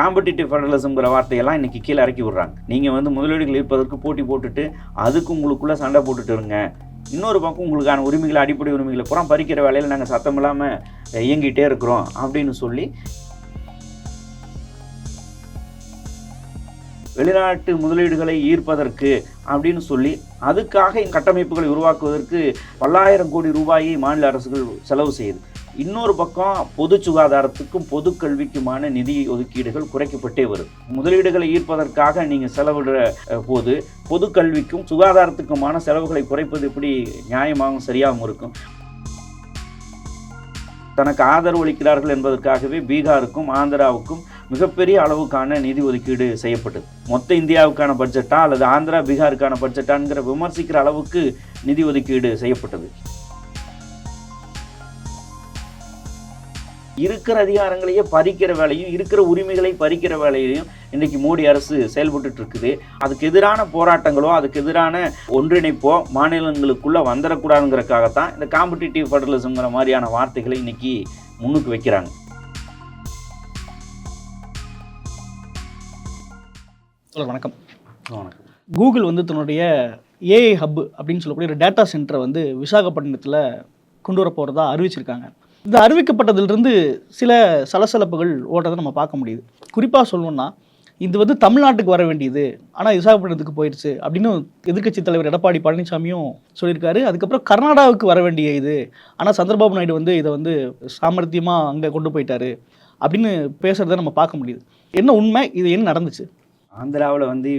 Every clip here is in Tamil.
காம்படிட்டிவ் ஃபெடரலிசம்ங்கிற வார்த்தையெல்லாம் இன்றைக்கி கீழே இறக்கி விடுறாங்க. நீங்கள் வந்து முதலீடுகள் இருப்பதற்கு போட்டி போட்டுட்டு அதுக்கு உங்களுக்குள்ளே சண்டை போட்டுட்டு இருங்க. இன்னொரு பக்கம் உங்களுக்கான உரிமைகளை அடிப்படை உரிமைகளை புறம் பறிக்கிற வேலையில் நாங்கள் சத்தம் இல்லாமல் இயங்கிட்டே இருக்கிறோம் அப்படின்னு சொல்லி வெளிநாட்டு முதலீடுகளை ஈர்ப்பதற்கு அப்படின்னு சொல்லி அதுக்காக கட்டமைப்புகளை உருவாக்குவதற்கு பல்லாயிரம் கோடி ரூபாயை மாநில அரசுகள் செலவு செய்யுது. இன்னொரு பக்கம் பொது சுகாதாரத்துக்கும் பொது கல்விக்குமான நிதி ஒதுக்கீடுகள் குறைக்கப்பட்டே வரும் முதலீடுகளை ஈர்ப்பதற்காக நீங்கள் செலவிடுற போது பொது கல்விக்கும் சுகாதாரத்துக்குமான செலவுகளை குறைப்பது எப்படி நியாயமாகவும் சரியாகவும் இருக்கும்? தனக்கு ஆதரவு அளிக்கிறார்கள் என்பதற்காகவே பீகாருக்கும் ஆந்திராவுக்கும் மிகப்பெரிய அளவுக்கான நிதி ஒதுக்கீடு செய்யப்பட்டது. மொத்த இந்தியாவுக்கான பட்ஜெட்டா அல்லது ஆந்திரா பீகாருக்கான பட்ஜெட்டாங்கிற விமர்சிக்கிற அளவுக்கு நிதி ஒதுக்கீடு செய்யப்பட்டது. இருக்கிற அதிகாரங்களையே பறிக்கிற வேலையும் இருக்கிற உரிமைகளை பறிக்கிற வேலையையும் இன்னைக்கு மோடி அரசு செயல்பட்டுட்டு இருக்குது. அதுக்கு எதிரான போராட்டங்களோ அதுக்கு எதிரான ஒன்றிணைப்போ மாநிலங்களுக்குள்ள வந்துடக்கூடாதுங்கிறதுக்காகத்தான் இந்த காம்படிட்டிவ் ஃபெடரலிசம்ங்கிற மாதிரியான வார்த்தைகளை இன்னைக்கு முன்னுக்கு வைக்கிறாங்க. சொல்ல வணக்கம். வணக்கம். கூகுள் வந்து தன்னுடைய ஏஐ ஹப் அப்படின்னு சொல்லக்கூடிய ஒரு டேட்டா சென்டரை வந்து விசாகப்பட்டினத்தில் கொண்டு வர போகிறதா அறிவிச்சிருக்காங்க. இந்த அறிவிக்கப்பட்டதிலிருந்து சில சலசலப்புகள் ஓட்டத்தை நம்ம பார்க்க முடியுது. குறிப்பாக சொல்லணும்னா இது வந்து தமிழ்நாட்டுக்கு வர வேண்டியது. ஆனால் விசாகப்பட்டினத்துக்கு போயிடுச்சு அப்படின்னு எதிர்க்கட்சி தலைவர் எடப்பாடி பழனிசாமியும் சொல்லியிருக்காரு. அதுக்கப்புறம் கர்நாடகாவுக்கு வர வேண்டிய இது. ஆனால் சந்திரபாபு நாயுடு வந்து இதை வந்து சாமர்த்தியமாக அங்கே கொண்டு போயிட்டாரு அப்படின்னு பேசுகிறத நம்ம பார்க்க முடியுது. என்ன உண்மை? இது என்ன நடந்துச்சு? ஆந்திராவில் வந்து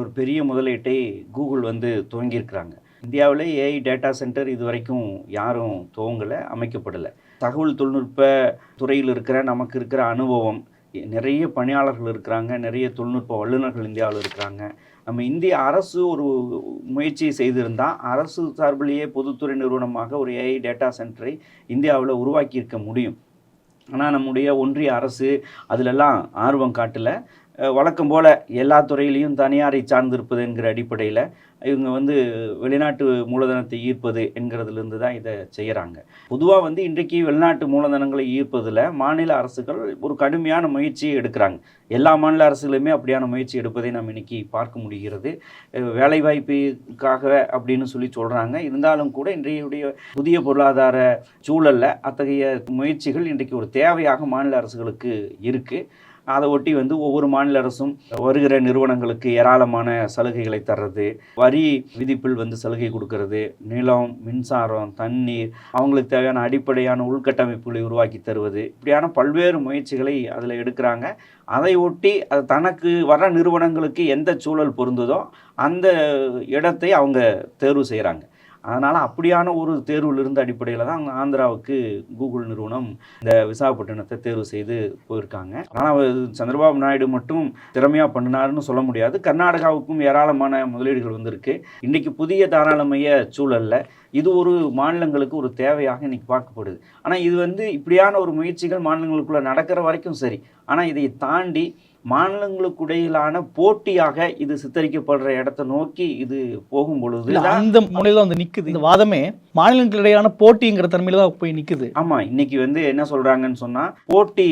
ஒரு பெரிய முதலீட்டை கூகுள் வந்து துவங்கியிருக்கிறாங்க. இந்தியாவில் ஏஐ டேட்டா சென்டர் இது வரைக்கும் யாரும் துவங்கலை அமைக்கப்படலை. தகவல் தொழில்நுட்ப துறையில் இருக்கிற நமக்கு இருக்கிற அனுபவம். நிறைய பணியாளர்கள் இருக்கிறாங்க நிறைய தொழில்நுட்ப வல்லுநர்கள் இந்தியாவில் இருக்கிறாங்க. நம்ம இந்திய அரசு ஒரு முயற்சியை செய்திருந்தால் அரசு சார்பிலேயே பொதுத்துறை நிறுவனமாக ஒரு ஏஐ டேட்டா சென்டரை இந்தியாவில் உருவாக்கியிருக்க முடியும். ஆனால் நம்முடைய ஒன்றிய அரசு அதிலெல்லாம் ஆர்வம் காட்டல. வழக்கம் போல் எல்லா துறையிலையும் தனியாரை சார்ந்திருப்பது என்கிற அடிப்படையில் இவங்க வந்து வெளிநாட்டு மூலதனத்தை ஈர்ப்பது என்கிறதுலேருந்து தான் இதை செய்கிறாங்க பொதுவாக வந்து இன்றைக்கு வெளிநாட்டு மூலதனங்களை ஈர்ப்பதில் மாநில அரசுகள் ஒரு கடுமையான முயற்சி எடுக்கிறாங்க. எல்லா மாநில அரசுகளுமே அப்படியான முயற்சி எடுப்பதை நாம் இன்றைக்கி பார்க்க முடிகிறது. வேலைவாய்ப்புக்காக அப்படின்னு சொல்லி சொல்கிறாங்க இருந்தாலும் கூட இன்றைய புதிய பொருளாதார சூழலில் அத்தகைய முயற்சிகள் இன்றைக்கு ஒரு தேவையாக மாநில அரசுகளுக்கு இருக்குது அதை ஒட்டி வந்து ஒவ்வொரு மாநில அரசும் வருகிற நிறுவனங்களுக்கு ஏராளமான சலுகைகளை தர்றது வரி விதிப்பில் வந்து சலுகை கொடுக்கறது நிலம் மின்சாரம் தண்ணீர் அவங்களுக்கு தேவையான அடிப்படையான உள்கட்டமைப்புகளை உருவாக்கி தருவது. இப்படியான பல்வேறு முயற்சிகளை அதில் எடுக்கிறாங்க. அதை ஒட்டி அது தனக்கு வர நிறுவனங்களுக்கு எந்த சூழல் பொருந்ததோ அந்த இடத்தை அவங்க தேர்வு செய்கிறாங்க அதனால் அப்படியான ஒரு தேர்வில் இருந்த அடிப்படையில் தான் அவங்க ஆந்திராவுக்கு கூகுள் நிறுவனம் இந்த விசாகப்பட்டினத்தை தேர்வு செய்து போயிருக்காங்க. ஆனால் சந்திரபாபு நாயுடு மட்டும் திறமையாக பண்ணினாருன்னு சொல்ல முடியாது. கர்நாடகாவுக்கும் ஏராளமான முதலீடுகள் வந்திருக்கு. இன்றைக்கி புதிய தாராளமய சூழலில் இது ஒரு மாநிலங்களுக்கு ஒரு தேவையாக இன்னைக்கு பார்க்கப்படுது. ஆனால் இது வந்து இப்படியான ஒரு முயற்சிகள் மாநிலங்களுக்குள்ளே நடக்கிற வரைக்கும் சரி. ஆனால் இதை தாண்டி மாநிலங்களுக்கு இடையிலான போட்டியாக இது சித்தரிக்கப்படுற இடத்தை நோக்கி இது போகும் பொழுது அந்த முனையில வந்து நிக்குது. இந்த வாதமே மாநிலங்களுக்கிடையான போட்டிங்கிற தன்மையில தான் போய் நிக்குது. ஆமா இன்னைக்கு வந்து என்ன சொல்றாங்கன்னு சொன்னா போட்டி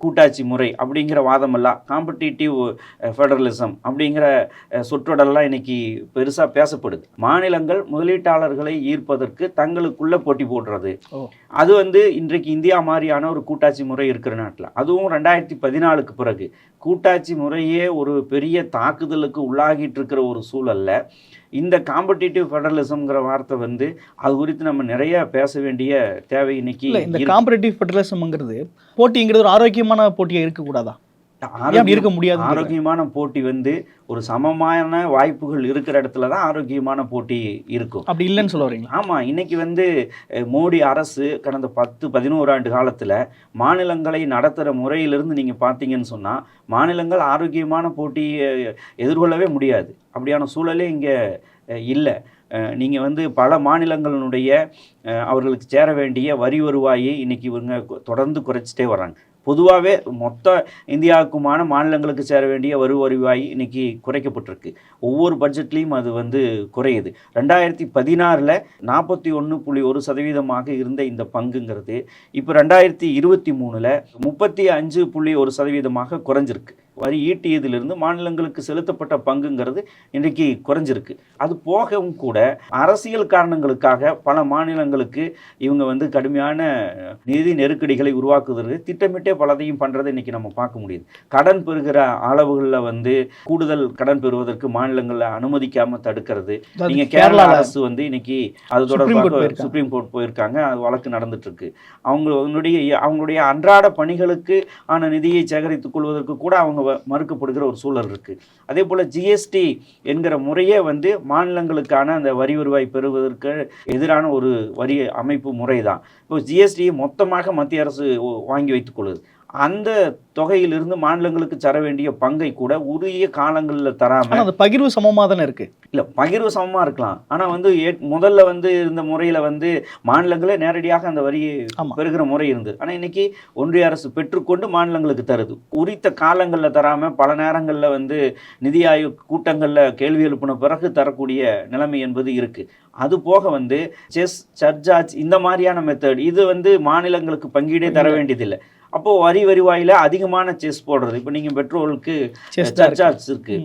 கூட்டாட்சி முறை அப்படிங்கிற வாதமெல்லாம் காம்படிட்டிவ் ஃபெடரலிசம் அப்படிங்கிற அஹ், சொற்றொடரெல்லாம் இன்னைக்கு பெருசா பேசப்படுது. மாநிலங்கள் முதலீட்டாளர்களை ஈர்ப்பதற்கு தங்களுக்குள்ள போட்டி போடுறது. அது வந்து இன்றைக்கு இந்தியா மாதிரியான ஒரு கூட்டாட்சி முறை இருக்கிற நாட்டில். அதுவும் ரெண்டாயிரத்தி பதினாலுக்கு பிறகு. கூட்டாட்சி முறையே ஒரு பெரிய தாக்குதலுக்கு உள்ளாகிட்டு இருக்கிற ஒரு சூழல்ல இந்த காம்படிட்டிவ் ஃபெடரலிசம்ங்கிற வார்த்தை வந்து அது குறித்து நம்ம நிறைய பேச வேண்டிய தேவை இன்னைக்கு இந்த இருக்கு. காம்பரேட்டிவ் ஃபெடரலிசம்ங்கிறது போட்டிங்கிறது ஒரு ஆரோக்கியமான போட்டியா இருக்கக்கூடாதா இருக்க முடியாது ஆரோக்கியமான போட்டி வந்து ஒரு சமமான வாய்ப்புகள் இருக்கிற இடத்துல தான் ஆரோக்கியமான போட்டி இருக்கும். அப்படி இல்லைன்னு சொல்ல வரீங்களா? ஆமாம் இன்னைக்கு வந்து மோடி அரசு கடந்த பத்து பதினோரு ஆண்டு காலத்தில் மாநிலங்களை நடத்துகிற முறையிலிருந்து நீங்கள் பார்த்தீங்கன்னு சொன்னால் மாநிலங்கள் ஆரோக்கியமான போட்டியை எதிர்கொள்ளவே முடியாது. அப்படியான சூழலே இங்கே இல்லை. நீங்கள் வந்து பல மாநிலங்களினுடைய அவர்களுக்கு சேர வேண்டிய வரி வருவாயை இன்னைக்கு இவங்க தொடர்ந்து குறைச்சிட்டே வர்றாங்க பொதுவாகவே மொத்த இந்தியாவுக்குமான மாநிலங்களுக்கு சேர வேண்டிய வரி வருவாய் இன்னைக்கு குறைக்கப்பட்டிருக்கு. ஒவ்வொரு பட்ஜெட்லேயும் அது வந்து குறையுது. ரெண்டாயிரத்தி பதினாறில் நாற்பத்தி ஒன்று புள்ளி ஒரு சதவீதமாக இருந்த இந்த பங்குங்கிறது இப்போ ரெண்டாயிரத்தி இருபத்தி மூணில் முப்பத்தி அஞ்சு புள்ளி ஒரு சதவீதமாக குறைஞ்சிருக்கு. வரி ஈட்டியதிலிருந்து மாநிலங்களுக்கு செலுத்தப்பட்ட பங்குங்கிறது இன்றைக்கு குறைஞ்சிருக்கு. அது போகவும் கூட அரசியல் காரணங்களுக்காக பல மாநிலங்களுக்கு இவங்க வந்து கடுமையான நிதி நெருக்கடிகளை உருவாக்குவதற்கு திட்டமிட்டே பலதையும் பண்ணுறதை இன்னைக்கு நம்ம பார்க்க முடியுது. கடன் பெறுகிற அளவுகளில் வந்து கூடுதல் கடன் பெறுவதற்கு மாநிலங்களில் அனுமதிக்காம தடுக்கிறது. அதாவது நீங்க கேரளா அரசு வந்து இன்னைக்கு அது தொடர்பாக. சுப்ரீம் கோர்ட் போயிருக்காங்க. அது வழக்கு நடந்துட்டு இருக்கு அவங்களுடைய அவங்களுடைய அன்றாட பணிகளுக்கு ஆன நிதியை சேகரித்துக் கொள்வதற்கு கூட அவங்க மறுக்கப்படுகிற ஒரு சூழல் இருக்கு. அதே போல ஜிஎஸ்டி என்கிற முறையே வந்து மாநிலங்களுக்கான அந்த வரி வருவாய் பெறுவதற்கு எதிரான ஒரு வரி அமைப்பு முறை தான் இப்போ ஜிஎஸ்டியை மொத்தமாக மத்திய அரசு வாங்கி வைத்துக் கொள்ளுது. அந்த தொகையிலிருந்து மாநிலங்களுக்கு தர வேண்டிய பங்கை கூட உரிய காலங்களில் தராம ஆனா அந்த பகிர்வு சமமா தானே இருக்கு? இல்லை பகிர்வு சமமாக இருக்கலாம். ஆனால் வந்து ஏ- முதல்ல வந்து இருந்த முறையில் வந்து மாநிலங்களே நேரடியாக அந்த வரியை. பெறுகிற முறை இருந்தது. ஆனால் இன்னைக்கு ஒன்றிய அரசு பெற்றுக்கொண்டு மாநிலங்களுக்கு தருது. உரித்த காலங்களில் தராமல் பல நேரங்களில் வந்து நிதி ஆயோக் கூட்டங்களில் கேள்வி எழுப்பின பிறகு தரக்கூடிய நிலைமை என்பது இருக்குது அது போக வந்து செஸ் சர்ஜார்ஜ் இந்த மாதிரியான மெத்தட் இது வந்து மாநிலங்களுக்கு பங்கீடே தர வேண்டியதில்லை. அப்போ வரி வருவாயில அதிகமான செஸ் போடுறது. இப்போ நீங்கள் பெட்ரோலுக்கு தான் இருக்கு.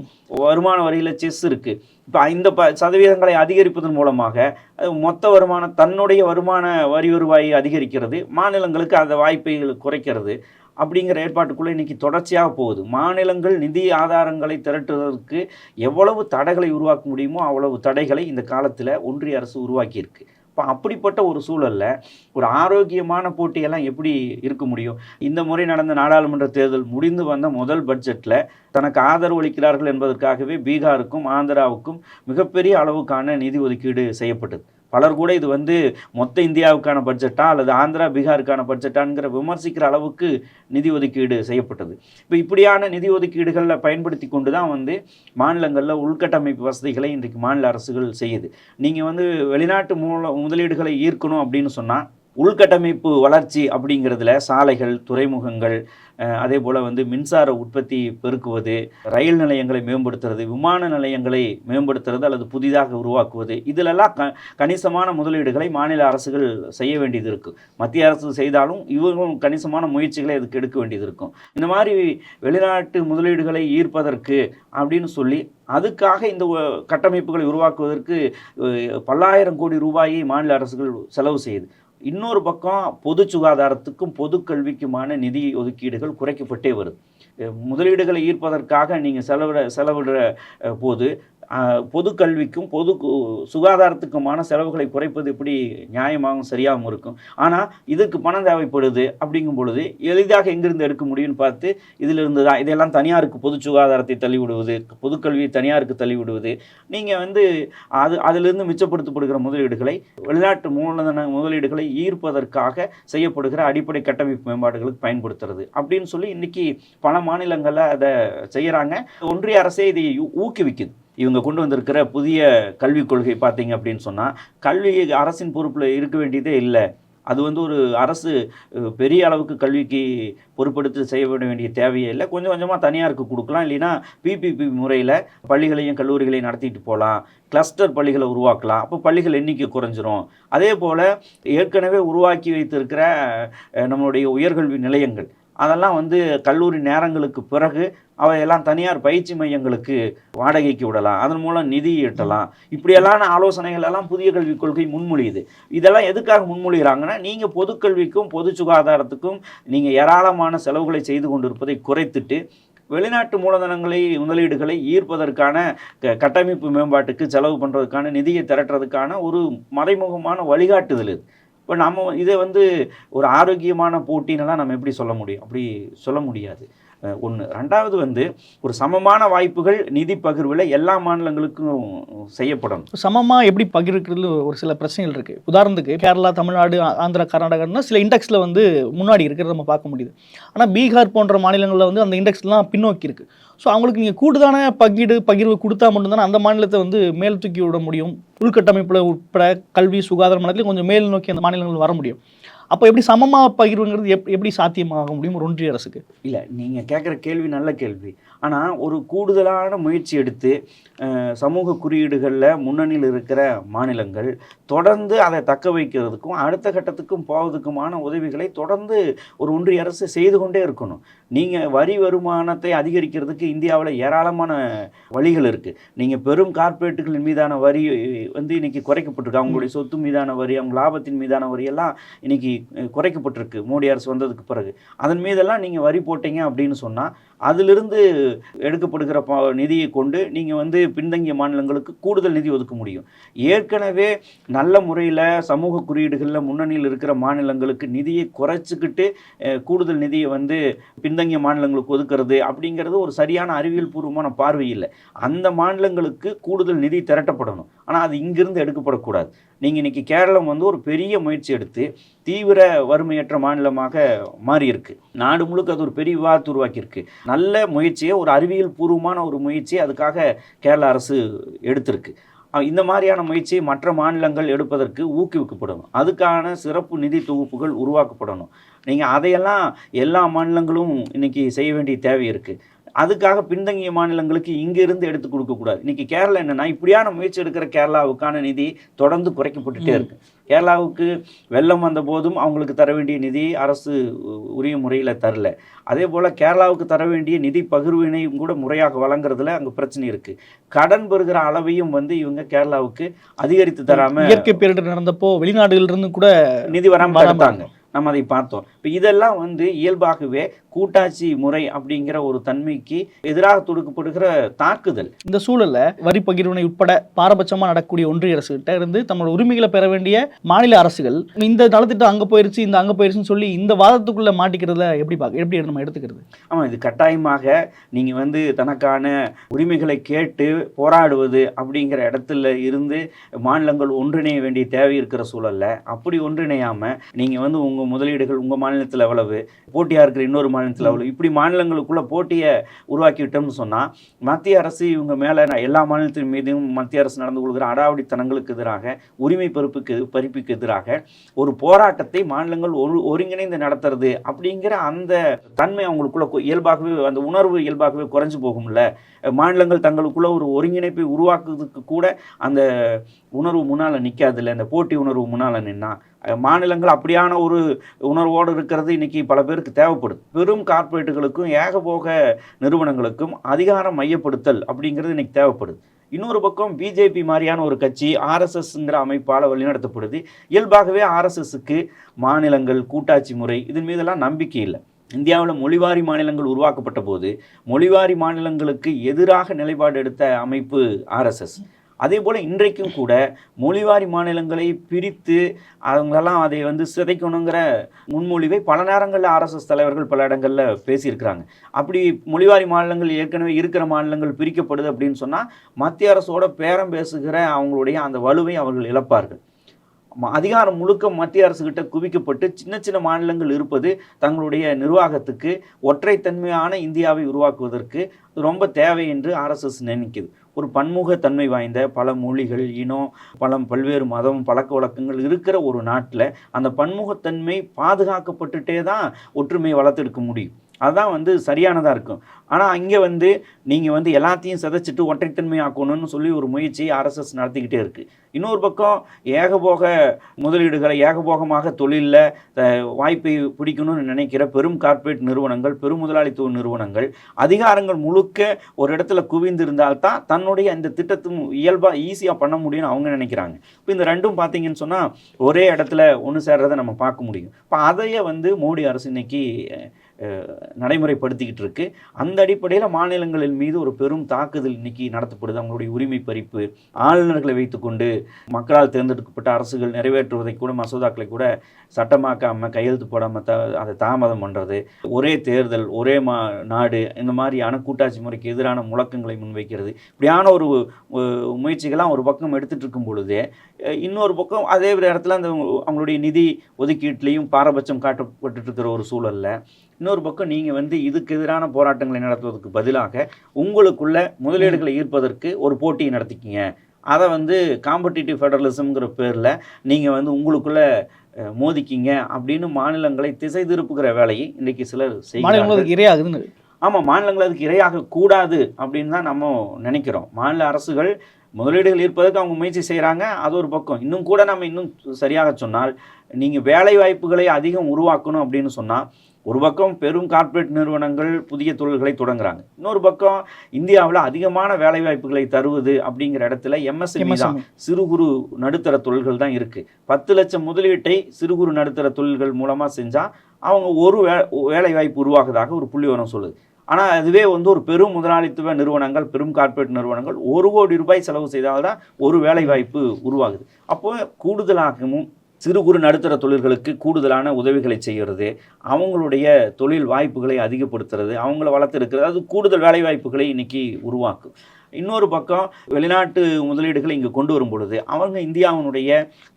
வருமான வரியில செஸ் இருக்கு. இப்போ இந்த ப சதவீதங்களை அதிகரிப்பதன் மூலமாக மொத்த வருமானம் தன்னுடைய வருமான வரி வருவாயை அதிகரிக்கிறது. மாநிலங்களுக்கு அந்த வாய்ப்பை குறைக்கிறது. அப்படிங்கிற ஏற்பாட்டுக்குள்ளே இன்னைக்கு தொடர்ச்சியாக போகுது. மாநிலங்கள் நிதி ஆதாரங்களை திரட்டுவதற்கு எவ்வளவு தடைகளை உருவாக்க முடியுமோ அவ்வளவு தடைகளை இந்த காலத்தில் ஒன்றிய அரசு உருவாக்கியிருக்கு. இப்போ அப்படிப்பட்ட ஒரு சூழலில் ஒரு ஆரோக்கியமான போட்டியெல்லாம் எப்படி இருக்க முடியும்? இந்த முறை நடந்த நாடாளுமன்ற தேர்தல் முடிந்து வந்த முதல் பட்ஜெட்டில் தனக்கு ஆதரவு அளிக்கிறார்கள் என்பதற்காகவே பீகாருக்கும் ஆந்திராவுக்கும் மிகப்பெரிய அளவுக்கான நிதி ஒதுக்கீடு செய்யப்பட்டது. பலர் கூட இது வந்து மொத்த இந்தியாவுக்கான பட்ஜெட்டா அல்லது ஆந்திரா பீகாருக்கான பட்ஜெட்டாங்கிற விமர்சிக்கிற அளவுக்கு நிதி ஒதுக்கீடு செய்யப்பட்டது. இப்போ இப்படியான நிதி ஒதுக்கீடுகளில் பயன்படுத்தி கொண்டு தான் வந்து மாநிலங்களில் உள்கட்டமைப்பு வசதிகளை இன்றைக்கு மாநில அரசுகள் செய்யுது. நீங்கள் வந்து வெளிநாட்டு மூல முதலீடுகளை ஈர்க்கணும் அப்படின்னு சொன்னால் உள்கட்டமைப்பு வளர்ச்சி அப்படிங்கிறதுல சாலைகள் துறைமுகங்கள் அதே போல் வந்து மின்சார உற்பத்தி பெருக்குவது ரயில் நிலையங்களை மேம்படுத்துறது விமான நிலையங்களை மேம்படுத்துறது அல்லது புதிதாக உருவாக்குவது இதிலெல்லாம் க கணிசமான முதலீடுகளை மாநில அரசுகள் செய்ய வேண்டியது இருக்கும் மத்திய அரசு செய்தாலும் இவர்களும் கணிசமான முயற்சிகளை அதுக்கு எடுக்க வேண்டியது இருக்கும். இந்த மாதிரி வெளிநாட்டு முதலீடுகளை ஈர்ப்பதற்கு அப்படின்னு சொல்லி அதுக்காக இந்த கட்டமைப்புகளை உருவாக்குவதற்கு பல்லாயிரம் கோடி ரூபாயை மாநில அரசுகள் செலவு செய்யுது. இன்னொரு பக்கம் பொது சுகாதாரத்துக்கும் பொது கல்விக்குமான நிதி ஒதுக்கீடுகள் குறைக்கப்பட்டே வருது. முதலீடுகளை ஈர்ப்பதற்காக நீங்கள் செலவிட செலவிடுற போது பொது கல்விக்கும் பொது சுகாதாரத்துக்குமான செலவுகளை குறைப்பது எப்படி நியாயமாகவும் சரியாகவும் இருக்கும்? ஆனால் இதுக்கு பணம் தேவைப்படுது அப்படிங்கும் பொழுது எளிதாக எங்கிருந்து எடுக்க முடியும்னு பார்த்து இதிலிருந்து தான் இதெல்லாம் தனியாருக்கு பொது சுகாதாரத்தை தள்ளிவிடுவது பொதுக்கல்வியை தனியாருக்கு தள்ளிவிடுவது நீங்கள் வந்து அது அதிலிருந்து மிச்சப்படுத்தப்படுகிற முதலீடுகளை வெளிநாட்டு மூலதன முதலீடுகளை ஈர்ப்பதற்காக செய்யப்படுகிற அடிப்படை கட்டமைப்பு மேம்பாடுகளுக்கு பயன்படுத்துறது அப்படின்னு சொல்லி இன்னைக்கு பல மாநிலங்களில் அதை செய்கிறாங்க ஒன்றிய அரசே இதை ஊ- ஊக்குவிக்குது. இவங்க கொண்டு வந்திருக்கிற புதிய கல்விக் கொள்கை பார்த்தீங்க அப்படின்னு சொன்னால் கல்வி அரசின் பொறுப்பில் இருக்க வேண்டியதே இல்லை. அது வந்து ஒரு அரசு பெரிய அளவுக்கு கல்விக்கு பொறுப்படுத்தி செய்ய வேண்டிய தேவையே இல்லை. கொஞ்சம் கொஞ்சமாக தனியாருக்கு கொடுக்கலாம். இல்லைன்னா பிபிபி முறையில் பள்ளிகளையும் கல்லூரிகளையும் நடத்திட்டு போகலாம் கிளஸ்டர் பள்ளிகளை உருவாக்கலாம். அப்போ பள்ளிகள் எண்ணிக்கை குறைஞ்சிரும். அதே போல் ஏற்கனவே உருவாக்கி வைத்திருக்கிற நம்மளுடைய உயர்கல்வி நிலையங்கள். அதெல்லாம் வந்து கல்லூரி நேரங்களுக்கு பிறகு அவையெல்லாம் தனியார் பயிற்சி மையங்களுக்கு வாடகைக்கு விடலாம். அதன் மூலம் நிதி ஈட்டலாம். இப்படியெல்லாம் ஆலோசனைகள் எல்லாம் புதிய கல்விக் கொள்கை முன்மொழியுது. இதெல்லாம் எதுக்காக முன்மொழிகிறாங்கன்னா நீங்கள் பொது கல்விக்கும் பொது சுகாதாரத்துக்கும் நீங்கள் ஏராளமான செலவுகளை செய்து கொண்டிருப்பதை குறைத்துட்டு வெளிநாட்டு மூலதனங்களை முதலீடுகளை ஈர்ப்பதற்கான க- கட்டமைப்பு மேம்பாட்டுக்கு செலவு பண்ணுறதுக்கான நிதியை திரட்டுறதுக்கான ஒரு மறைமுகமான வழிகாட்டுதல் இது. இப்போ நம்ம இதை வந்து ஒரு ஆரோக்கியமான போட்டினெல்லாம் நம்ம எப்படி சொல்ல முடியும்? அப்படி சொல்ல முடியாது. ஒன்று ரெண்டாவது வந்து ஒரு சமமான வாய்ப்புகள் நிதி பகிர்வில் எல்லா மாநிலங்களுக்கும் செய்யப்படணும். சமமாக எப்படி பகிர்க்கிறது ஒரு சில பிரச்சனைகள் இருக்குது உதாரணத்துக்கு கேரளா தமிழ்நாடு ஆந்திரா கர்நாடகான்னா சில இண்டெக்ஸில் வந்து முன்னாடி இருக்கிறத நம்ம பார்க்க முடியுது. ஆனால் பீகார் போன்ற மாநிலங்களில் வந்து அந்த இண்டெக்ஸ்லாம் பின்னோக்கி இருக்குது ஸோ அவங்களுக்கு நீங்கள் கூடுதலான பங்கீடு பகிர்வு கொடுத்தா மட்டும்தானே அந்த மாநிலத்தை வந்து மேல் தூக்கி விட முடியும். உள்கட்டமைப்பில் உட்பட கல்வி சுகாதார மண்டலத்தில் கொஞ்சம் மேல் நோக்கி அந்த மாநிலங்கள் வர முடியும். அப்போ எப்படி சமமாக பகிர்வுங்கிறது எப் எப்படி சாத்தியமாக முடியும் ஒரு ஒன்றிய அரசுக்கு? இல்லை நீங்கள் கேட்குற கேள்வி நல்ல கேள்வி. ஆனால் ஒரு கூடுதலான முயற்சி எடுத்து சமூக குறியீடுகளில் முன்னணியில் இருக்கிற மாநிலங்கள் தொடர்ந்து அதை தக்க வைக்கிறதுக்கும் அடுத்த கட்டத்துக்கும் போவதுக்குமான உதவிகளை தொடர்ந்து ஒரு ஒன்றிய அரசு செய்து கொண்டே இருக்கணும். நீங்கள் வரி வருமானத்தை அதிகரிக்கிறதுக்கு இந்தியாவில் ஏராளமான வழிகள் இருக்குது நீங்கள் பெரும் கார்ப்பரேட்டுகளின் மீதான வரி வந்து இன்னைக்கு குறைக்கப்பட்டிருக்கு. அவங்களுடைய சொத்து மீதான வரி அவங்க லாபத்தின் மீதான வரி எல்லாம் இன்னைக்கு அஹ், குறைக்கப்பட்டிருக்கு. மோடி அரசு வந்ததுக்கு பிறகு. அதன் மீதெல்லாம் நீங்கள் வரி போட்டீங்க அப்படின்னு சொன்னால் அதிலிருந்து எடுக்கப்படுகிற ப நிதியை கொண்டு நீங்கள் வந்து பின்தங்கிய மாநிலங்களுக்கு கூடுதல் நிதி ஒதுக்க முடியும். ஏற்கனவே நல்ல முறையில் சமூக குறியீடுகளில் முன்னணியில் இருக்கிற மாநிலங்களுக்கு நிதியை குறைச்சிக்கிட்டு கூடுதல் நிதியை வந்து பின்தங்கிய மாநிலங்களுக்கு ஒதுக்கிறது அப்படிங்கிறது ஒரு சரியான அறிவியல் பூர்வமான பார்வை இல்லை. அந்த மாநிலங்களுக்கு கூடுதல் நிதி திரட்டப்படணும். ஆனால் அது இங்கிருந்து எடுக்கப்படக்கூடாது. நீங்கள் இன்றைக்கி கேரளம் வந்து ஒரு பெரிய முயற்சி எடுத்து தீவிர வறுமையற்ற மாநிலமாக மாறியிருக்கு. நாடு முழுக்க அது ஒரு பெரிய விவாதத்தை உருவாக்கியிருக்கு. நல்ல முயற்சியை ஒரு அறிவியல் பூர்வமான ஒரு முயற்சியை அதுக்காக கேரள அரசு எடுத்திருக்கு. இந்த மாதிரியான முயற்சி மற்ற மாநிலங்கள் எடுப்பதற்கு ஊக்குவிக்கப்படணும். அதுக்கான சிறப்பு நிதி தொகுப்புகள் உருவாக்கப்படணும். நீங்கள் அதையெல்லாம் எல்லா மாநிலங்களும் இன்றைக்கி செய்ய வேண்டிய தேவை இருக்குது அதுக்காக பின்தங்கிய மாநிலங்களுக்கு இங்கிருந்து எடுத்து கொடுக்கக்கூடாது இன்னைக்கு கேரளா என்னன்னா இப்படியான முயற்சி எடுக்கிற கேரளாவுக்கான நிதி தொடர்ந்து குறைக்கப்பட்டுட்டே இருக்கு. கேரளாவுக்கு வெள்ளம் வந்த போதும் அவங்களுக்கு தர வேண்டிய நிதி அரசு உரிய முறையில் தரல. அதே போல் கேரளாவுக்கு தர வேண்டிய நிதி பகிர்வினையும் கூட முறையாக வழங்குறதுல அங்கே பிரச்சனை இருக்குது கடன் பெறுகிற அளவையும் வந்து இவங்க கேரளாவுக்கு அதிகரித்து தராமல் இயற்கை பேரிடர் நடந்தப்போ வெளிநாடுகள்ல இருந்து கூட நிதி வராமல் வராம தடுத்தாங்க. நம்ம அதை பார்த்தோம். இப்போ இதெல்லாம் வந்து இயல்பாகவே கூட்டாட்சி முறை அப்படிங்கிற ஒரு தன்மைக்கு எதிராக தொடுக்கப்படுகிற தாக்குதல். இந்த சூழல்ல வரி பகிர்வினை உட்பட பாரபட்சமா நடக்கக்கூடிய ஒன்றிய அரசு கிட்ட இருந்து தங்களோட உரிமைகளை பெற வேண்டிய மாநில அரசுகள் இந்த நலத்திட்டம் அங்க போயிருச்சு இந்த அங்க போயிருச்சுன்னு சொல்லி இந்த வாதத்துக்குள்ள மாட்டிக்கிறத எப்படி பார்க்க எப்படி நம்ம எடுத்துக்கிறது? ஆமாம் இது கட்டாயமாக நீங்கள் வந்து தனக்கான உரிமைகளை கேட்டு போராடுவது அப்படிங்கிற இடத்துல இருந்து மாநிலங்கள் ஒன்றிணைய வேண்டிய தேவை இருக்கிற சூழல்ல அப்படி ஒன்றிணையாமல் நீங்கள் வந்து உங்கள் முதலீடுகள் உங்கள் மாநிலத்தில் எவ்வளவு? போட்டியாக இருக்கிற இன்னொரு மாநிலத்தில் எவ்வளவு? இப்படி மாநிலங்களுக்குள்ளே போட்டியை உருவாக்கிவிட்டோம்னு சொன்னால் மத்திய அரசு இவங்க மேலே எல்லா மாநிலத்தின் மீதும் மத்திய அரசு நடந்து கொள்கிற அடாவடித்தனங்களுக்கு எதிராக உரிமை பருப்புக்கு பறிப்புக்கு எதிராக ஒரு போராட்டத்தை மாநிலங்கள் ஒரு ஒருங்கிணைந்து நடத்துறது அப்படிங்கிற அந்த தன்மை அவங்களுக்குள்ள இயல்பாகவே அந்த உணர்வு இயல்பாகவே குறைஞ்சு போகும்ல. மாநிலங்கள் தங்களுக்குள்ள ஒரு ஒருங்கிணைப்பை உருவாக்குறதுக்கு கூட அந்த உணர்வு முன்னால் நிற்காதுல்ல அந்த போட்டி உணர்வு முன்னால் நின்னா மாநிலங்கள் அப்படியான ஒரு உணர்வோடு இருக்கிறது இன்னைக்கு பல பேருக்கு தேவைப்படுது. பெரும் கார்ப்பரேட்டுகளுக்கும் ஏகபோக நிறுவனங்களுக்கும் அதிகாரம் மையப்படுத்தல் அப்படிங்கிறது இன்னைக்கு தேவைப்படுது. இன்னொரு பக்கம் பிஜேபி மாதிரியான ஒரு கட்சி ஆர்எஸ்எஸ்ங்கிற அமைப்பால் வழிநடத்தப்படுது. இயல்பாகவே ஆர்எஸ்எஸ்க்கு மாநிலங்கள் கூட்டாட்சி முறை இதன் மீதெல்லாம் நம்பிக்கை இல்லை. இந்தியாவில் மொழிவாரி மாநிலங்கள் உருவாக்கப்பட்ட போது மொழிவாரி மாநிலங்களுக்கு எதிராக நிலைப்பாடு எடுத்த அமைப்பு ஆர்எஸ்எஸ். அதே போல் இன்றைக்கும் கூட மொழிவாரி மாநிலங்களை பிரித்து அவங்களெல்லாம் அதை வந்து சிதைக்கணுங்கிற முன்மொழிவை பல நேரங்களில் ஆர்எஸ்எஸ் தலைவர்கள் பல இடங்களில் பேசியிருக்கிறாங்க. அப்படி மொழிவாரி மாநிலங்கள் ஏற்கனவே இருக்கிற மாநிலங்கள் பிரிக்கப்படுது அப்படின்னு சொன்னால் மத்திய அரசோட பேரம் பேசுகிற அவங்களுடைய அந்த வலுவை அவர்கள் இழப்பார்கள். அதிகாரம் முழுக்க மத்திய அரசுகிட்ட குவிக்கப்பட்டு சின்ன சின்ன மாநிலங்கள் இருப்பது தங்களுடைய நிர்வாகத்துக்கு ஒற்றைத்தன்மையான இந்தியாவை உருவாக்குவதற்கு ரொம்ப தேவை என்று ஆர்எஸ்எஸ் நினைக்குது. ஒரு பன்முகத்தன்மை வாய்ந்த பல மொழிகள் இனம் பலம் பல்வேறு மதம் பழக்க வழக்கங்கள் இருக்கிற ஒரு நாட்டில் அந்த பன்முகத்தன்மை பாதுகாக்கப்பட்டுட்டே தான் ஒற்றுமையை வளர்த்தெடுக்க முடியும். அதுதான் வந்து சரியானதாக இருக்கும். ஆனால் அங்கே வந்து நீங்கள் வந்து எல்லாத்தையும் சிதைச்சிட்டு ஒற்றைத்தன்மை ஆக்கணும்னு சொல்லி ஒரு முயற்சி ஆர்எஸ்எஸ் நடத்திக்கிட்டே இருக்குது இன்னொரு பக்கம் ஏகபோக முதலீடுகளை ஏகபோகமாக தொழிலில் வாய்ப்பை பிடிக்கணும்னு நினைக்கிற பெரும் கார்ப்பரேட் நிறுவனங்கள் பெரும் முதலாளித்துவ நிறுவனங்கள் அதிகாரங்கள் முழுக்க ஒரு இடத்துல குவிந்திருந்தால்தான் தன்னுடைய இந்த திட்டத்தும் இயல்பாக ஈஸியாக பண்ண முடியும்னு அவங்க நினைக்கிறாங்க. இப்போ இந்த ரெண்டும் பார்த்தீங்கன்னு சொன்னால் ஒரே இடத்துல ஒன்று சேர்றதை நம்ம பார்க்க முடியும். இப்போ அதையே வந்து மோடி அரசு இன்னைக்கு நடைமுறைப்படுத்திக்கிட்டு இருக்கு அந்த அடிப்படையில் மாநிலங்களின் மீது ஒரு பெரும் தாக்குதல் இன்னைக்கு நடத்தப்படுது. அவங்களுடைய உரிமை பறிப்பு ஆளுநர்களை வைத்துக்கொண்டு மக்களால் தேர்ந்தெடுக்கப்பட்ட அரசுகள் நிறைவேற்றுவதை கூட மசோதாக்களை கூட சட்டமாக்காம கையெழுத்து போடாமல் த அதை தாமதம் பண்ணுறது ஒரே தேர்தல் ஒரே மா நாடு இந்த மாதிரியான கூட்டாட்சி முறைக்கு எதிரான முழக்கங்களை முன்வைக்கிறது. இப்படியான ஒரு முயற்சிகள்லாம் ஒரு பக்கம் எடுத்துகிட்டு இருக்கும் பொழுதே இன்னொரு பக்கம் அதே ஒரு இடத்துல அந்த அவங்களுடைய நிதி ஒதுக்கீட்லேயும் பாரபட்சம் காட்டப்பட்டு இருக்கிற ஒரு சூழலில் இன்னொரு பக்கம் நீங்கள் வந்து இதுக்கு எதிரான போராட்டங்களை நடத்துவதற்கு பதிலாக உங்களுக்குள்ள முதலீடுகளை ஈர்ப்பதற்கு ஒரு போட்டியை நடத்திக்கிங்க. அதை வந்து காம்படிட்டிவ் ஃபெடரலிசம்ங்கிற பேரில் நீங்கள் வந்து உங்களுக்குள்ள மோதிக்கிங்க அப்படின்னு மாநிலங்களை திசை திருப்புகிற வேலையை இன்றைக்கு சிலர் அதுக்கு இரையாகுதுன்னு ஆமாம் மாநிலங்கள் அதுக்கு இரையாக கூடாது அப்படின்னு தான் நம்ம நினைக்கிறோம். மாநில அரசுகள் முதலீடுகள் இருப்பதற்கு அவங்க முயற்சி செய்கிறாங்க அது ஒரு பக்கம். இன்னும் கூட நம்ம இன்னும் சரியாக சொன்னால் நீங்கள் வேலை வாய்ப்புகளை அதிகம் உருவாக்கணும் அப்படின்னு சொன்னால் ஒரு பக்கம் பெரும் கார்ப்பரேட் நிறுவனங்கள் புதிய தொழில்களை தொடங்குறாங்க. இன்னொரு பக்கம் இந்தியாவில் அதிகமான வேலை வாய்ப்புகளை தருவது அப்படிங்கிற இடத்துல எம்எஸ்எம்இ தான் MSME. சிறு குறு நடுத்தர தொழில்கள் தான் இருக்குது பத்து லட்சம் முதலீட்டை சிறு குறு நடுத்தர தொழில்கள் மூலமாக செஞ்சால் அவங்க ஒரு வே வேலை வாய்ப்பு உருவாகுதாக ஒரு புள்ளி வரம் சொல்லுது. ஆனால் அதுவே வந்து ஒரு பெரும் முதலாளித்துவ நிறுவனங்கள் பெரும் கார்ப்பரேட் நிறுவனங்கள் ஒரு கோடி ரூபாய் செலவு செய்தால்தான் ஒரு வேலை வாய்ப்பு உருவாகுது. அப்போ கூடுதலாகவும் சிறு குறு நடுத்தர தொழில்களுக்கு கூடுதலான உதவிகளை செய்கிறது. அவங்களுடைய தொழில் வாய்ப்புகளை அதிகப்படுத்துறது அவங்கள வளர்த்துருக்கிறது அது கூடுதல் வேலை வாய்ப்புகளை இன்னைக்கு உருவாக்கும். இன்னொரு பக்கம் வெளிநாட்டு முதலீடுகளை இங்கே கொண்டு வரும் பொழுது அவங்க இந்தியாவினுடைய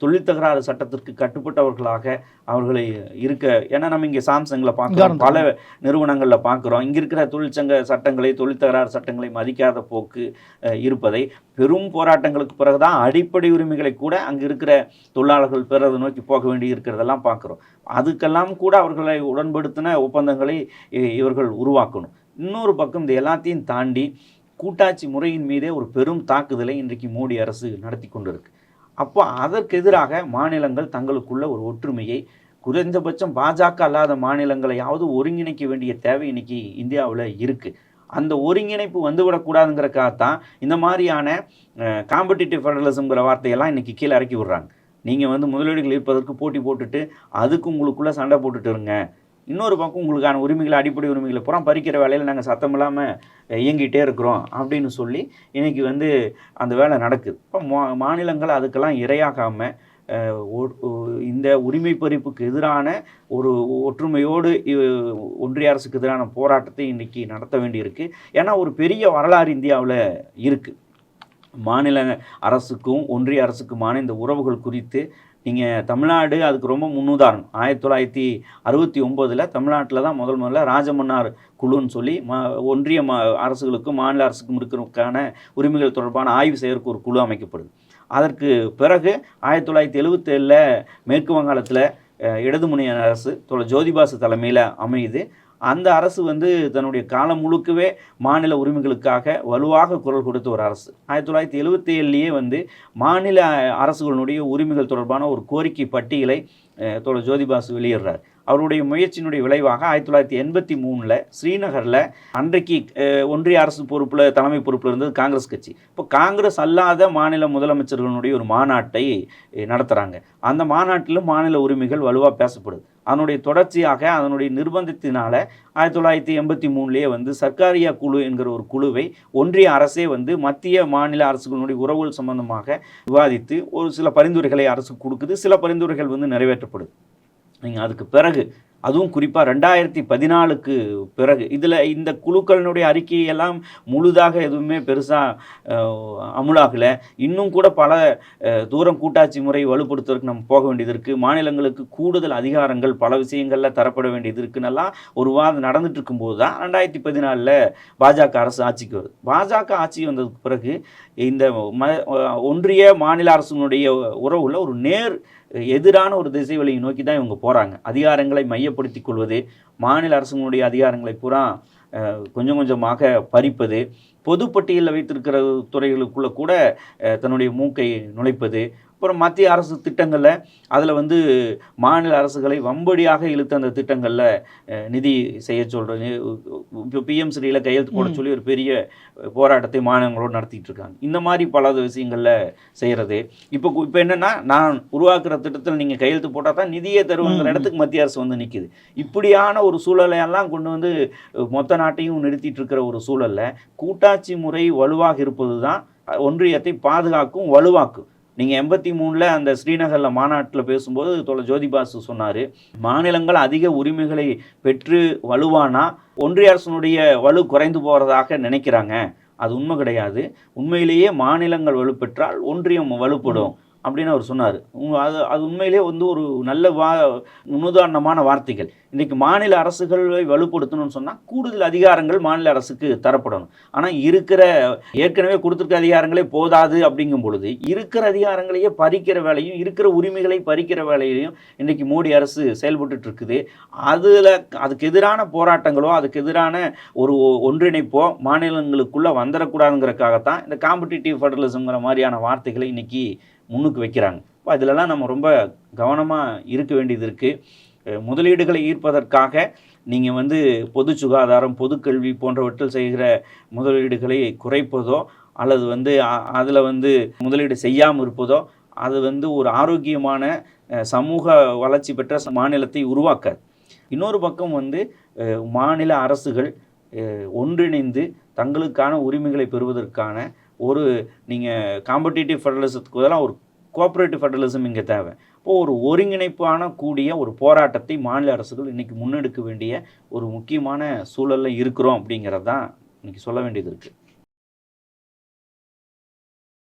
தொழில் தகராறு சட்டத்திற்கு கட்டுப்பட்டவர்களாக அவர்களை இருக்க ஏன்னா நம்ம இங்கே சாம்சங்கில் பார்க்குறோம். பல நிறுவனங்களில் பார்க்குறோம். இங்கே இருக்கிற தொழிற்சங்க சட்டங்களை தொழில் தகராறு சட்டங்களை மதிக்காத போக்கு இருப்பதை பெரும் போராட்டங்களுக்கு பிறகுதான் அடிப்படை உரிமைகளை கூட அங்கே இருக்கிற தொழிலாளர்கள் பெறதை நோக்கி போக வேண்டி இருக்கிறதெல்லாம் பார்க்குறோம். அதுக்கெல்லாம் கூட அவர்களை உடன்படுத்தின ஒப்பந்தங்களை இவர்கள் உருவாக்கணும். இன்னொரு பக்கம் இந்த எல்லாத்தையும் தாண்டி கூட்டாட்சி முறையின் மீதே ஒரு பெரும் தாக்குதலை இன்றைக்கு மோடி அரசு நடத்தி கொண்டிருக்கு. அப்போ அதற்கு எதிராக மாநிலங்கள் தங்களுக்குள்ள ஒரு ஒற்றுமையை குறைந்தபட்சம் பாஜக அல்லாத மாநிலங்களையாவது ஒருங்கிணைக்க வேண்டிய தேவை இன்னைக்கு இந்தியாவில் இருக்குது அந்த ஒருங்கிணைப்பு வந்துவிடக்கூடாதுங்கிறக்காகத்தான் இந்த மாதிரியான காம்படிட்டிவ் ஃபெடரலிசம்ங்கிற வார்த்தையெல்லாம் இன்றைக்கி கீழே இறக்கி விடுறாங்க. நீங்கள் வந்து முதலீடுகள் இருப்பதற்கு போட்டி போட்டுட்டு அதுக்கு உங்களுக்குள்ளே சண்டை போட்டுட்டு இருங்க. இன்னொரு பக்கம் உங்களுக்கான உரிமைகளை அடிப்படை உரிமைகளை புறம் பறிக்கிற வேலையில் நாங்கள் சத்தம் இல்லாமல் இயங்கிட்டே இருக்கிறோம் அப்படின்னு சொல்லி இன்றைக்கி வந்து அந்த வேலை நடக்குது. இப்போ மா மாநிலங்கள் அதுக்கெல்லாம் இரையாகாமல் இந்த உரிமை பறிப்புக்கு எதிரான ஒரு ஒற்றுமையோடு ஒன்றிய அரசுக்கு எதிரான போராட்டத்தை இன்றைக்கி நடத்த வேண்டியிருக்கு. ஏன்னா ஒரு பெரிய வரலாறு இந்தியாவில் இருக்குது மாநில அரசுக்கும் ஒன்றிய அரசுக்குமான இந்த உறவுகள் குறித்து நீங்கள் தமிழ்நாடு அதுக்கு ரொம்ப முன்னுதாரணம். ஆயிரத்தி தொள்ளாயிரத்தி அறுபத்தி ஒம்போதில் தமிழ்நாட்டில் தான் முதல் முதல்ல ராஜமன்னார் குழுன்னு சொல்லி மா ஒன்றிய மா அரசுகளுக்கும் மாநில அரசுக்கும் இருக்கிறதுக்கான உரிமைகள் தொடர்பான ஆய்வு செய்யறதுக்கு ஒரு குழு அமைக்கப்படுது. அதற்கு பிறகு ஆயிரத்தி தொள்ளாயிரத்தி எழுபத்தேழில் மேற்கு வங்காளத்தில் அஹ், இடது முனைய அரசு தொலை ஜோதிபாசு தலைமையில் அமையுது. அந்த அரசு வந்து தன்னுடைய காலம் முழுக்கவே மாநில உரிமைகளுக்காக வலுவாக குரல் கொடுத்த ஒரு அரசு. ஆயிரத்தி தொள்ளாயிரத்தி எழுபத்தி ஏழுலேயே வந்து மாநில அரசுகளுடைய உரிமைகள் தொடர்பான ஒரு கோரிக்கை பட்டியலை தோழர் ஜோதிபாசு வெளியிடுறார். அவருடைய முயற்சியினுடைய விளைவாக ஆயிரத்தி தொள்ளாயிரத்தி எண்பத்தி மூணில் ஸ்ரீநகரில் அன்றைக்கு ஒன்றிய அரசு பொறுப்பில் தலைமை பொறுப்பில் இருந்தது காங்கிரஸ் கட்சி. இப்போ காங்கிரஸ் அல்லாத மாநில முதலமைச்சர்களுடைய ஒரு மாநாட்டை நடத்துகிறாங்க அந்த மாநாட்டிலும் மாநில உரிமைகள் வலுவாக பேசப்படுது. அதனுடைய தொடர்ச்சியாக அதனுடைய நிர்பந்தத்தினால் ஆயிரத்தி தொள்ளாயிரத்தி எண்பத்தி மூணுலேயே வந்து சர்க்காரியா குழு என்கிற ஒரு குழுவை ஒன்றிய அரசே வந்து மத்திய மாநில அரசுகளுடைய உறவுகள் சம்பந்தமாக விவாதித்து ஒரு சில பரிந்துரைகளை அரசு கொடுக்குது. சில பரிந்துரைகள் வந்து நிறைவேற்றப்படுது. நீங்கள் அதுக்கு பிறகு அதுவும் குறிப்பாக ரெண்டாயிரத்தி பதினாலுக்கு பிறகு. இதில் இந்த குழுக்களினுடைய அறிக்கையெல்லாம் முழுதாக எதுவுமே பெருசாக அமுலாகலை. இன்னும் கூட பல தூரம் கூட்டாட்சி முறை வலுப்படுத்துவதற்கு நம்ம போக வேண்டியது இருக்குது மாநிலங்களுக்கு கூடுதல் அதிகாரங்கள் பல விஷயங்களில் தரப்பட வேண்டியது இருக்குன்னெல்லாம் ஒரு வாதம் நடந்துட்டு இருக்கும்போது தான் ரெண்டாயிரத்தி பதினாலில் பாஜக அரசு ஆட்சிக்கு வருது. பாஜக ஆட்சி வந்ததுக்கு பிறகு இந்த ம ஒன்றிய மாநில அரசுனுடைய உறவுல ஒரு நேர் எதிரான ஒரு திசை வழியை நோக்கி தான் இவங்க போகிறாங்க அதிகாரங்களை மையப்படுத்திக் கொள்வது மாநில அரசுகளுடைய அதிகாரங்களை பூரா கொஞ்சம் கொஞ்சமாக பறிப்பது பொதுப்பட்டியலில் வைத்திருக்கிற துறைகளுக்குள்ளே கூட தன்னுடைய மூக்கை நுழைப்பது அப்புறம் மத்திய அரசு திட்டங்களில் அதில் வந்து மாநில அரசுகளை வம்படியாக இழுத்த அந்த திட்டங்களில் நிதி செய்ய சொல்கிறது இப்போ பிஎம்சிடியில் கையெழுத்து போட. சொல்லி ஒரு பெரிய போராட்டத்தை மாநிலங்களோடு நடத்திட்டு இருக்காங்க இந்த மாதிரி பல விஷயங்களில் செய்கிறது இப்போ இப்போ என்னன்னா நான் உருவாக்குற திட்டத்தில் நீங்கள் கையெழுத்து போட்டால் தான் நிதியை தருவாங்கிற. இடத்துக்கு மத்திய அரசு வந்து நிற்கிது இப்படியான ஒரு சூழலை எல்லாம் கொண்டு வந்து மொத்த நாட்டையும் நிறுத்திட்டு இருக்கிற ஒரு சூழல்ல கூட்டாட்சி முறை வலுவாக இருப்பது தான் ஒன்றியத்தை பாதுகாக்கும் வலுவாக்கும் நீங்கள் எண்பத்தி மூணில் அந்த ஸ்ரீநகரில் மாநாட்டில் பேசும்போது தொலை ஜோதிபாசு சொன்னார் மாநிலங்கள் அதிக உரிமைகளை பெற்று வலுவானா? ஒன்றிய அரசனுடைய வலு குறைந்து போகிறதாக நினைக்கிறாங்க. அது உண்மை கிடையாது. உண்மையிலேயே மாநிலங்கள் வலுப்பெற்றால் ஒன்றியம் வலுப்படும். அப்படின்னு அவர் சொன்னார். அது அது உண்மையிலே வந்து ஒரு நல்ல வா முன்னுதாரணமான வார்த்தைகள். இன்றைக்கி மாநில அரசுகளை வலுப்படுத்தணும்னு சொன்னால் கூடுதல் அதிகாரங்கள் மாநில அரசுக்கு தரப்படணும். ஆனால் இருக்கிற ஏற்கனவே கொடுத்துருக்க அதிகாரங்களே போதாது அப்படிங்கும் பொழுது இருக்கிற அதிகாரங்களையே பறிக்கிற வேலையும் இருக்கிற உரிமைகளை பறிக்கிற வேலையிலையும் இன்றைக்கி மோடி அரசு செயல்பட்டுட்டு இருக்குது அதில் அதுக்கு எதிரான போராட்டங்களோ அதுக்கு எதிரான ஒரு ஒன்றிணைப்போ மாநிலங்களுக்குள்ளே வந்துடக்கூடாதுங்கிறக்காகத்தான் இந்த காம்படிட்டிவ் ஃபெடரலிசம்ங்கிற மாதிரியான வார்த்தைகளை இன்றைக்கி முன்னுக்கு வைக்கிறாங்க. இப்போ அதிலெல்லாம் நம்ம ரொம்ப கவனமாக இருக்க வேண்டியது இருக்குது முதலீடுகளை ஈர்ப்பதற்காக நீங்கள் வந்து பொது சுகாதாரம் பொதுக்கல்வி போன்றவற்றில் செய்கிற முதலீடுகளை குறைப்பதோ அல்லது வந்து அதில் வந்து முதலீடு செய்யாமல் இருப்பதோ அது வந்து ஒரு ஆரோக்கியமான சமூக வளர்ச்சி பெற்ற மாநிலத்தை உருவாக்காது. இன்னொரு பக்கம் வந்து மாநில அரசுகள் ஒன்றிணைந்து தங்களுக்கான உரிமைகளை பெறுவதற்கான ஒரு நீங்கள் காம்படிட்டிவ் ஃபெடரலிசத்துக்கு பதிலாக ஒரு கோஆப்ரேட்டிவ் ஃபெடரலிசம் இங்கே தேவை. இப்போது ஒரு ஒருங்கிணைப்பான கூடிய ஒரு போராட்டத்தை மாநில அரசுகள் இன்றைக்கி முன்னெடுக்க வேண்டிய ஒரு முக்கியமான சூழலில் இருக்கிறோம் அப்படிங்கிறது தான் இன்றைக்கி சொல்ல வேண்டியது இருக்குது